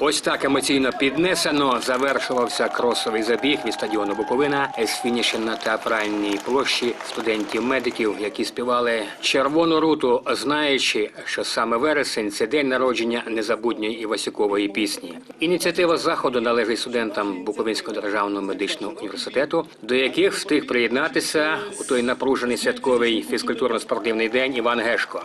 Ось так емоційно піднесено завершувався кросовий забіг від стадіону Буковина з фінішем на театральній площі студентів-медиків, які співали червону руту, знаючи, що саме вересень це день народження незабутньої Івасюкової пісні. Ініціатива заходу належить студентам Буковинського державного медичного університету, до яких встиг приєднатися у той напружений святковий фізкультурно-спортивний день Іван Гешко.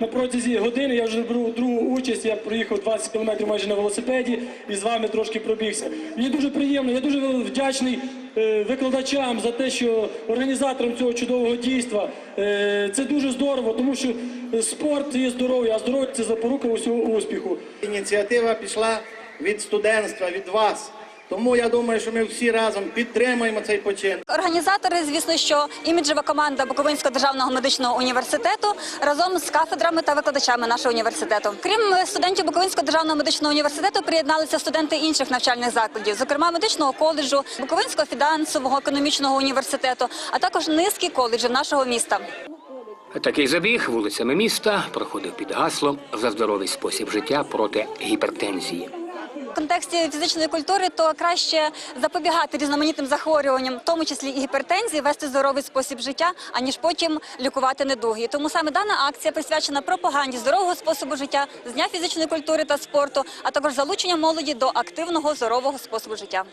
На протязі години я вже беру другу участь. Я проїхав 20 кілометрів майже на велосипеді і з вами трошки пробігся. Мені дуже приємно. Я дуже вдячний е, викладачам за те, що організаторам цього чудового дійства. Е, Це дуже здорово, тому що спорт є здоров'я, а здоров'я це запорука усього успіху. Ініціатива пішла від студентства, від вас. Тому я думаю, що ми всі разом підтримуємо цей почин. Організатори, звісно, що іміджева команда Буковинського державного медичного університету разом з кафедрами та викладачами нашого університету. Крім студентів Буковинського державного медичного університету, приєдналися студенти інших навчальних закладів, зокрема медичного коледжу, Буковинського фінансового економічного університету, а також низки коледжів нашого міста. Такий забіг вулицями міста проходив під гаслом за здоровий спосіб життя проти гіпертензії. Контексті фізичної культури то краще запобігати різноманітним захворюванням, в тому числі і гіпертензії, вести здоровий спосіб життя, аніж потім лікувати недуги. Тому саме дана акція присвячена пропаганді здорового способу життя, з фізичної культури та спорту, а також залучення молоді до активного здорового способу життя.